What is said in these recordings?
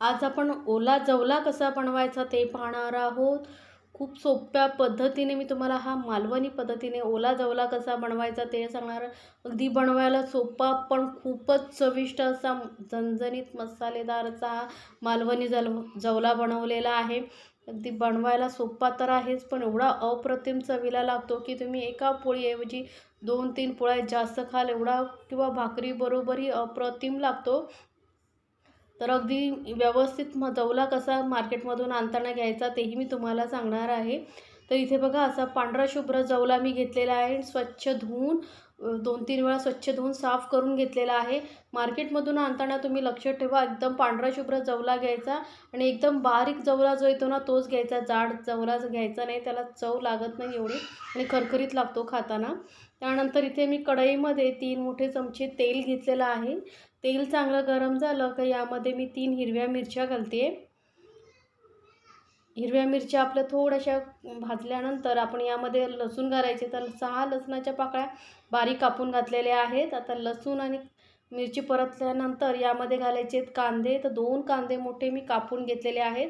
आज आपण ओला जवला कसा बनवायचा ते पाहणार आहोत. खूप सोप्या पद्धतीने मी तुम्हाला हा मालवणी पद्धतीने ओला जवला कसा बनवायचा ते सांगणार. अगदी बनवायला सोपा पण खूपच चविष्ट असा झणझणीत मसालेदारचा हा मालवणी जल जवला बनवलेला आहे. अगदी बनवायला सोपा तर आहेच पण एवढा अप्रतिम चवीला लागतो की तुम्ही एका पोळीऐवजी दोन तीन पोळ्या जास्त खाल एवढा किंवा भाकरीबरोबरही अप्रतिम लागतो. तर अगदी व्यवस्थित म जवला कसा मार्केटमधून आणताना घ्यायचा तेही मी तुम्हाला सांगणार आहे. तर इथे बघा असा पांढरा शुभ्र जवला मी घेतलेला आहे स्वच्छ धुवून दोन तीन वेळा स्वच्छ धुवून साफ करून घेतलेला आहे. मार्केटमधून आणताना तुम्ही लक्ष ठेवा एकदम पांढरा शुभ्र जवला घ्यायचा आणि एकदम बारीक जवला जो येतो ना तोच घ्यायचा. जाड जवला घ्यायचा नाही त्याला चव लागत नाही एवढी आणि खरखरीत लागतो खाताना. त्यानंतर इथे मी कढईमध्ये तीन मोठे चमचे तेल घेतलेलं आहे. तेल चांगलं गरम झालं का यामध्ये मी तीन हिरव्या मिरच्या घालते. हिरव्या मिरच्या आपल्या थोड्याशा भाजल्यानंतर आपण यामध्ये लसूण घालायचे. तर सहा लसणाच्या पाकळ्या बारीक कापून घातलेल्या आहेत. आता लसूण आणि मिरची परतल्यानंतर यामध्ये घालायचे आहेत कांदे. तर दोन कांदे मोठे मी कापून घेतलेले आहेत.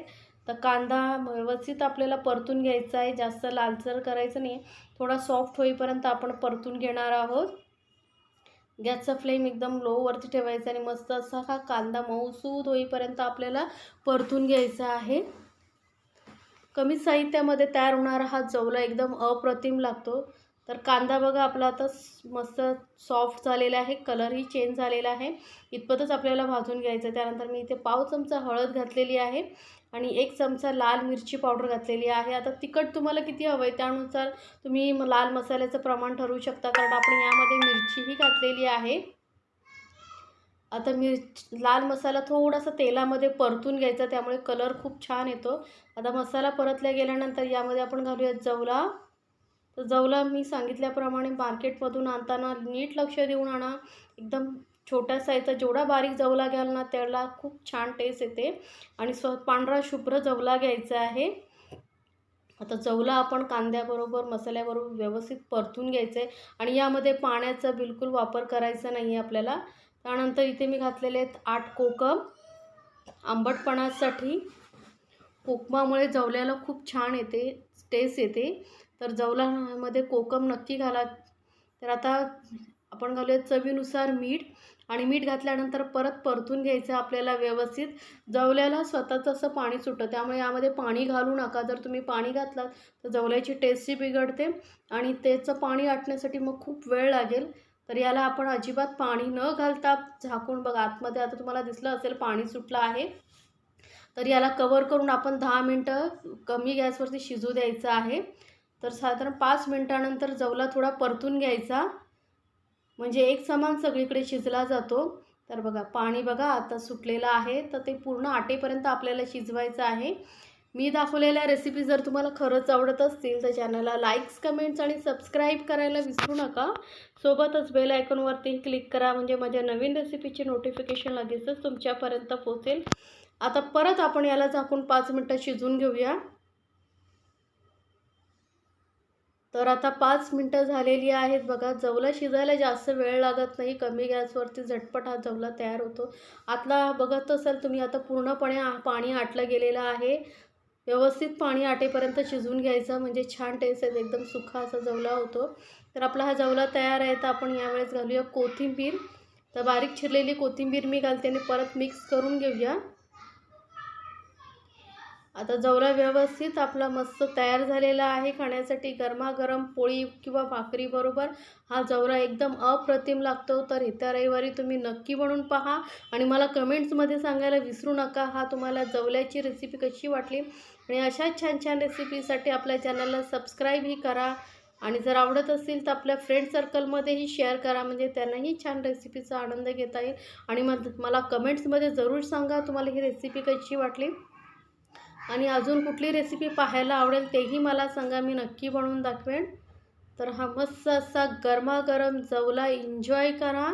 तर कांदा व्यवस्थित आपल्याला परतून घ्यायचा आहे. जास्त लालसर करायचं नाही. थोडा सॉफ्ट होईपर्यंत आपण परतून घेणार आहोत. गॅसचा फ्लेम एकदम लोवरती ठेवायचा आणि मस्त असा हा कांदा मऊसूद होईपर्यंत आपल्याला परतून घ्यायचा आहे. कमी साहित्यामध्ये तयार होणारा हा जवला एकदम अप्रतिम लागतो. तर कांदा बघा आपला आता मस्त सॉफ्ट झालेला आहे कलरही चेंज झालेला आहे. इतपतच आपल्याला भाजून घ्यायचं त्यानंतर मी इथे पाव चमचा हळद घातलेली आहे आणि एक चमचा लाल मिरची पावडर घातलेली आहे. आता तिखट तुम्हाला किती हवं आहे त्यानुसार तुम्ही लाल मसाल्याचं प्रमाण ठरवू शकता कारण आपण यामध्ये मिरचीही घातलेली आहे. आता मिरच लाल मसाला थोडासा तेलामध्ये परतून घ्यायचा त्यामुळे कलर खूप छान येतो. आता मसाला परतल्या गेल्यानंतर यामध्ये आपण घालूयात जवला तर जवला मी सांगितल्याप्रमाणे मार्केटमधून आणताना नीट लक्ष देऊन आणा. एकदम छोट्या साईजचा जेवढा बारीक जवला घ्याल ना त्याला खूप छान टेस्ट येते. आणि स्व पांढरा शुभ्र जवला घ्यायचा आहे. आता जवला आपण कांद्याबरोबर मसाल्याबरोबर व्यवस्थित परतून घ्यायचं आहे आणि यामध्ये पाण्याचा बिलकुल वापर करायचा नाही आहे आपल्याला. त्यानंतर इथे मी घातलेले आहेत आठ कोकम. आंबटपणासाठी कोकमामुळे जवल्याला खूप छान येते टेस्ट येते. तर जवलामध्ये कोकम नक्की घाला. तर आता आपण घालूया चवीनुसार मीठ आणि मीठ घातल्यानंतर परत परतून घ्यायचं आपल्याला व्यवस्थित. जवल्याला स्वतःचं असं पाणी सुटतं त्यामुळे यामध्ये पाणी घालू नका. जर तुम्ही पाणी घातलात तर जवल्याची टेस्टही बिघडते आणि त्याचं पाणी आटण्यासाठी मग खूप वेळ लागेल. तर याला आपण अजिबात पाणी न घालता झाकून बघा. आतमध्ये आता तुम्हाला दिसलं असेल पाणी सुटलं आहे. तर याला कवर करून आपण दहा मिनटं कमी गॅसवरती शिजू द्यायचं आहे. तर साधारण पाच मिनटानंतर जवला थोडा परतून घ्यायचा. म्हणजे एक समान सगळीकडे शिजला जातो. तर बघा पाणी बघा आता सुटलेलं आहे. तर ते पूर्ण आटेपर्यंत आपल्याला शिजवायचं आहे. मी दाखवलेल्या रेसिपी जर तुम्हाला खरंच आवडत असतील तर चॅनलला लाईक्स कमेंट्स आणि सबस्क्राईब करायला विसरू नका. सोबतच बेल आयकॉनवरती क्लिक करा. म्हणजे माझ्या नवीन रेसिपीचे नोटिफिकेशन लगेचच तुमच्यापर्यंत पोचेल आता परत आपण याला झाकून पाच मिनटं शिजून घेऊया. तर आता पाच मिनटं झालेली आहेत बघा जवला शिजायला जास्त वेळ लागत नाही कमी गॅसवरती झटपट हा जवला तयार होतो. आतला बघत असाल तुम्ही आता पूर्णपणे पाणी आटलं गेलेलं आहे. व्यवस्थित पाणी आटेपर्यंत शिजवून घ्यायचं म्हणजे छान टेस्ट आहे एकदम सुखा असा जवला होतो. तर आपला हा जवला तयार आहे तर आपण यावेळेस घालूया कोथिंबीर. तर बारीक चिरलेली कोथिंबीर मी घालते आणि परत मिक्स करून घेऊया. आता जवला व्यवस्थित आपला मस्त तयार झालेला आहे खाण्यासाठी. गरमागरम पोळी किंवा भाकरीबरोबर हा जवरा एकदम अप्रतिम लागतो. तर येत्या रविवारी तुम्ही नक्की बनवून पहा आणि मला कमेंट्समध्ये सांगायला विसरू नका. हा तुम्हाला जवल्याची रेसिपी कशी वाटली आणि अशाच छान छान रेसिपीसाठी आपल्या चॅनलला सबस्क्राईबही करा आणि जर आवडत असेल तर आपल्या फ्रेंड सर्कलमध्येही शेअर करा. म्हणजे त्यांनाही छान रेसिपीचा आनंद घेता येईल. आणि मग मला कमेंट्समध्ये जरूर सांगा तुम्हाला ही रेसिपी कशी वाटली. आणि अजून कुठली रेसिपी पाहायला आवडेल तेही मला सांगा मी नक्की बनवून दाखवेन. तर हा मस्त असा गरमागरम जवला एन्जॉय करा.